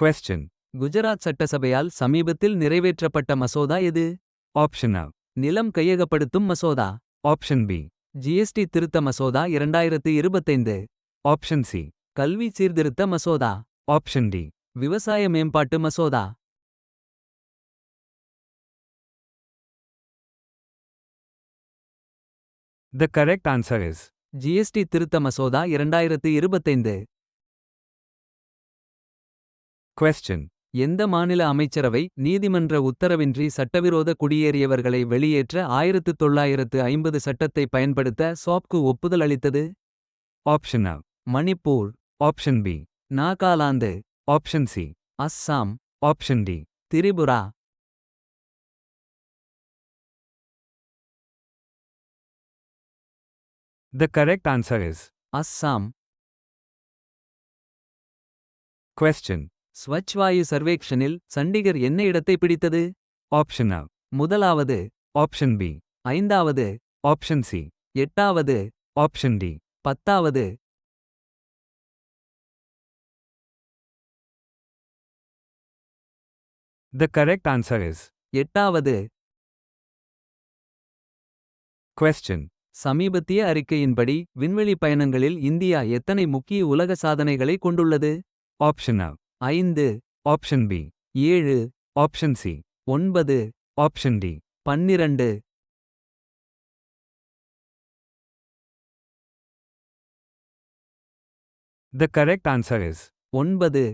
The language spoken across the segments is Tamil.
Question. குஜராத் சட்டசபையால் சமீபத்தில் நிறைவேற்றப்பட்ட மசோதா எது Option A. நிலம் கையகப்படுத்தும் மசோதா Option B. ஜிஎஸ்டி திருத்த மசோதா இரண்டாயிரத்து இருபத்தைந்து Option C. கல்வி சீர்திருத்த மசோதா Option D. விவசாய மேம்பாட்டு மசோதா The correct answer is GST திருத்த மசோதா இரண்டாயிரத்து இருபத்தைந்து Question. எந்த மாநில அமைச்சரவை நீதிமன்ற உத்தரவின்றி சட்டவிரோத குடியேறியவர்களை வெளியேற்ற ஆயிரத்து தொள்ளாயிரத்து ஐம்பது சட்டத்தை பயன்படுத்த சாப்கு ஒப்புதல் அளித்தது? Option a Manipur. Option B Nagaland. Option C Assam. Option D Tripura. The correct answer is? Assam. Question. Swachh Vayu சர்வேக்ஷனில் Chandigarh என்ன இடத்தை பிடித்தது Option A. முதலாவது Option B. ஐந்தாவது Option C. எட்டாவது Option D. பத்தாவது The correct answer is எட்டாவது Question. சமீபத்திய அறிக்கையின்படி விண்வெளி பயணங்களில் இந்தியா எத்தனை முக்கிய உலக சாதனைகளை கொண்டுள்ளது Option A. ஐந்து ஆப்ஷன் பி ஏழு ஆப்ஷன் சி ஒன்பது ஆப்ஷன் டி பன்னிரண்டு. The correct answer is ஒன்பது.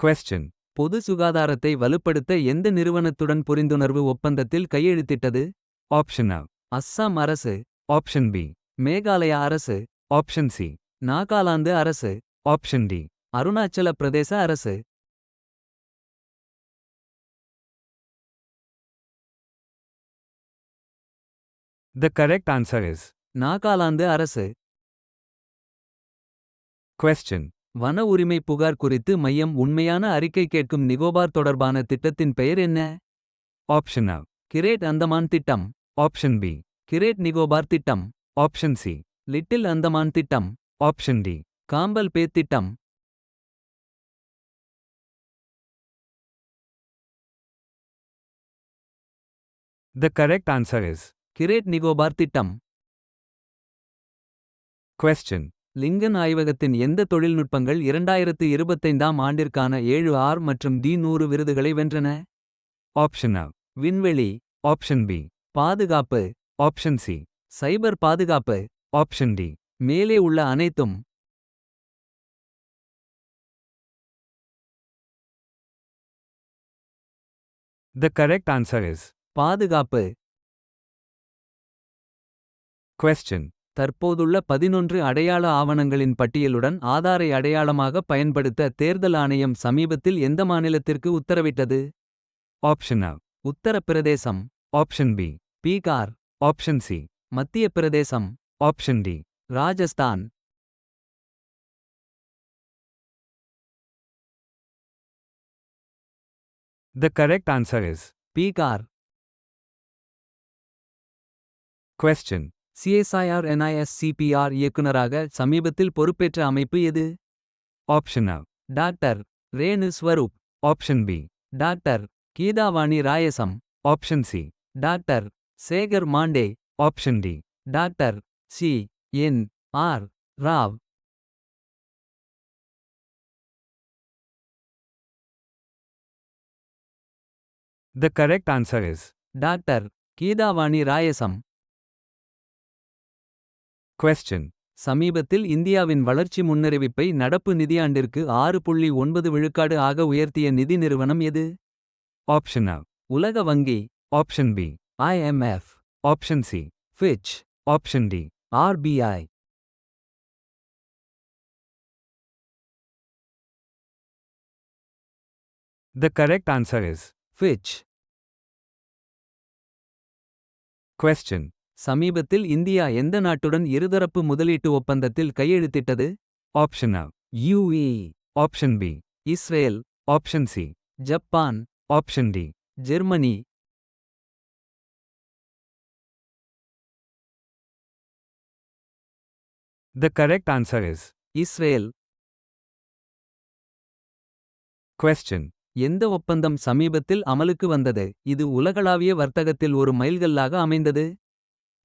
கொஸ்டின் பொது சுகாதாரத்தை வலுப்படுத்த எந்த நிறுவனத்துடன் புரிந்துணர்வு ஒப்பந்தத்தில் கையெழுத்திட்டது? ஆப்ஷன் அ அஸ்ஸாம் அரசு. ஆப்ஷன் பி மேகாலயா அரசு. ஆப்ஷன் சி நாகாலாந்து அரசு. ஆப்ஷன் டி அருணாச்சல பிரதேச அரசு. The correct answer is Nagaland அரசு. கொஸ்டின் வன உரிமை புகார் குறித்து மையம் உண்மையான அறிக்கை கேட்கும் நிகோபார் தொடர்பான திட்டத்தின் பெயர் என்ன? ஆப்ஷன் அ கிரேட் அந்தமான் திட்டம். ஆப்ஷன் பி கிரேட் நிகோபார் திட்டம். ஆப்ஷன் சி லிட்டில் அந்தமான் திட்டம். ஆப்ஷன் டி காம்பல் பே திட்டம் The correct answer is great Nicobar திட்டம் Question. லிங்கன் ஆய்வகத்தின் எந்த தொழில்நுட்பங்கள் இரண்டாயிரத்து இருபத்தைந்தாம் ஆண்டிற்கான ஏழு ஆர் மற்றும் டி நூறு விருதுகளை வென்றன Option A. விண்வெளி Option B. பாதுகாப்பு Option C. சைபர் பாதுகாப்பு Option D. மேலே உள்ள அனைத்தும் The correct answer is பாதுகாப்பு Question. தற்போதுள்ள பதினொன்று அடையாள ஆவணங்களின் பட்டியலுடன் ஆதாரை அடையாளமாக பயன்படுத்த தேர்தல் ஆணையம் சமீபத்தில் எந்த மாநிலத்திற்கு உத்தரவிட்டது Option A. Uttar Pradesh Option B. Bihar Option C. மத்திய பிரதேசம் Option D. Rajasthan The correct answer is PCAR. Question. CSIR NISCPR இயக்குனராக சமீபத்தில் பொறுப்பேற்ற அமைப்பு எது? Option A. Doctor Renu Swarup. Option B. Doctor Geethavani Rayasam. Option C doctor Shekhar Mande. Option D doctor C N R Rao. The correct answer is doctor Geethavani Rayasam Question. சமீபத்தில் இந்தியாவின் வளர்ச்சி முன்னறிவிப்பை நடப்பு நிதியாண்டிற்கு ஆறு புள்ளி ஒன்பது விழுக்காடு ஆக உயர்த்திய நிதி நிறுவனம் எது Option A. உலக வங்கி Option B. IMF Option C. Fitch Option D. RBI The correct answer is Which? Question. சமீபத்தில் இந்தியா எந்த நாட்டுடன் இருதரப்பு முதலீட்டு ஒப்பந்தத்தில் கையெழுத்திட்டது option A. UAE B Israel option C Japan option D Germany The correct answer is Israel Question. எந்த ஒப்பந்தம் சமீபத்தில் அமலுக்கு வந்தது இது உலகளாவிய வர்த்தகத்தில் ஒரு மைல்கல்லாக அமைந்தது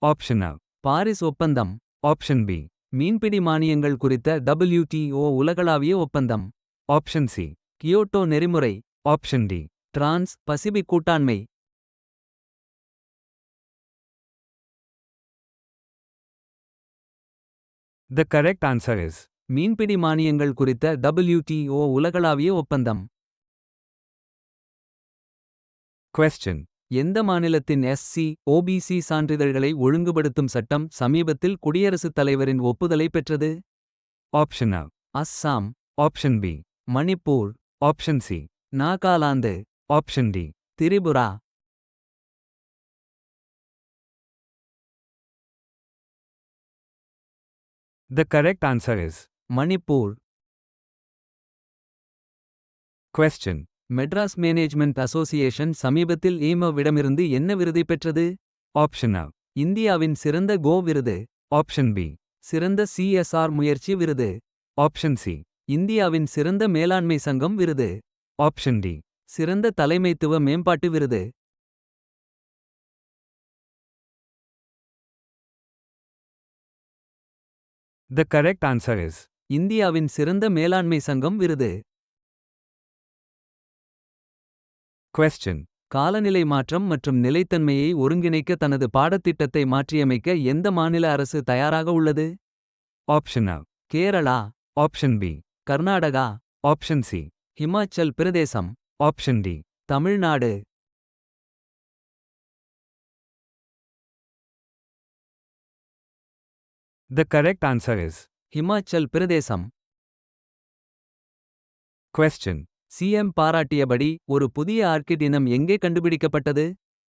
A. பாரிஸ் ஒப்பந்தம் Option B. மீன்பிடி மானியங்கள் குறித்த WTO உலகளாவிய ஒப்பந்தம் Option C. கியோட்டோ நெறிமுறை Option D. டிரான்ஸ் பசிபிக் கூட்டாண்மை The correct answer is மீன்பிடி மானியங்கள் குறித்த WTO உலகளாவிய ஒப்பந்தம் Question. எந்த மாநிலத்தின் எஸ்சி ஓபிசி சான்றிதழ்களை ஒழுங்குபடுத்தும் சட்டம் சமீபத்தில் குடியரசுத் தலைவரின் ஒப்புதலை பெற்றது? Option a Assam option B Manipur option C Nagaland option D Tripura The correct answer is Manipur Question. Madras management association சமீபத்தில் ஏமவிடமிருந்து என்ன விருதை பெற்றது Option A. இந்தியாவின் சிறந்த கோ விருது Option B. சிறந்த சிஎஸ்ஆர் முயற்சி விருது Option C. இந்தியாவின் சிறந்த மேலாண்மை சங்கம் விருது Option D. சிறந்த தலைமைத்துவ மேம்பாட்டு விருது The correct answer is இந்தியாவின் சிறந்த மேலாண்மை சங்கம் விருது Question. காலநிலை மாற்றம் மற்றும் நிலைத்தன்மையை ஒருங்கிணைக்க தனது பாடத்திட்டத்தை மாற்றியமைக்க எந்த மாநில அரசு தயாராக உள்ளது Option A. Kerala Option B. Karnataka Option C. Himachal Pradesh Option D. Tamil Nadu The correct answer is Himachal Pradesh Question. CM பாராட்டியபடி ஒரு புதிய ஆர்க்கிட் இனம் எங்கே கண்டுபிடிக்கப்பட்டது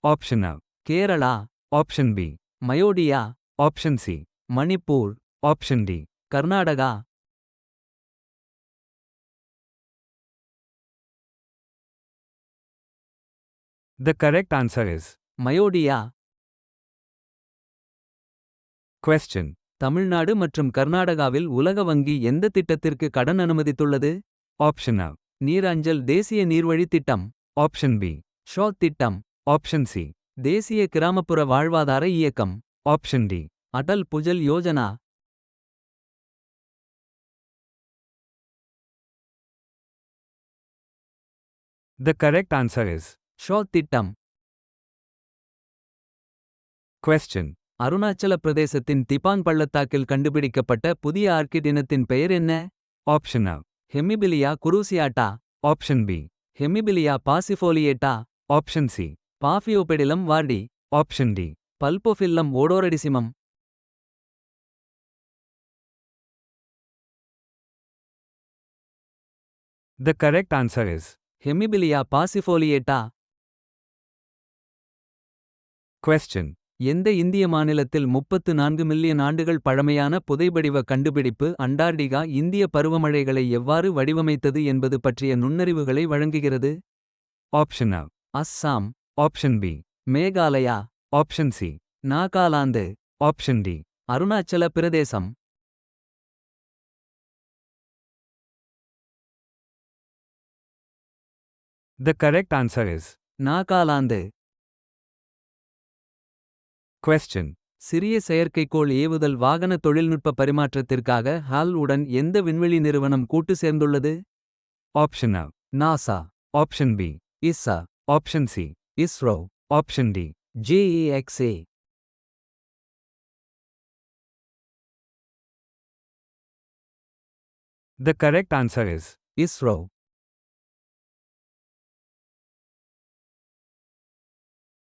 Option A. Kerala Option B. மயோடியா Option C. Manipur Option D. Karnataka The correct answer is மயோடியா Question. Tamil Nadu மற்றும் கர்நாடகாவில் உலக வங்கி எந்த திட்டத்திற்கு கடன் அனுமதித்துள்ளது Option நீர் நீரஞ்சல் தேசிய நீர்வழி திட்டம். ஆப்ஷன் பி ஷாத் திட்டம். ஆப்ஷன் சி தேசிய கிராமப்புற வாழ்வாதார இயக்கம். Option D Atal Bhujal Yojana. The correct answer is ஷாத் திட்டம். Question. அருணாச்சல பிரதேசத்தின் திபாங் பள்ளத்தாக்கில் கண்டுபிடிக்கப்பட்ட புதிய ஆர்கிட் இனத்தின் பெயர் என்ன? Option A. ஹெமிபிலியா குரூசியாட்டா Option B. ஹெமிபிலியா பாசிஃபோலியேட்டா Option C. பாஃபியோபெடிலம் வார்டி Option D. பல்போஃபில்லம் ஓடோரடிசிமம் The correct answer is ஹெமிபிலியா பாசிஃபோலியேட்டா Question. எந்த இந்திய மாநிலத்தில் முப்பத்து நான்கு மில்லியன் ஆண்டுகள் பழமையான புதைபடிவ கண்டுபிடிப்பு அண்டார்டிகா இந்திய பருவமழைகளை எவ்வாறு வடிவமைத்தது என்பது பற்றிய நுண்ணறிவுகளை வழங்குகிறது A. Assam Option B. Meghalaya Option C. Nagaland Option D. Arunachal Pradesh The correct answer is Nagaland question சிறிய செயற்கைக்கோள் ஏவுதல் வாகன தொழில்நுட்ப பரிமாற்றத்திற்காக ஹால் உடன் எந்த விண்வெளி நிறுவனம் கூட்டு சேர்ந்துள்ளது? Option a NASA option B ESA option C ISRO option D JAXA The correct answer is ISRO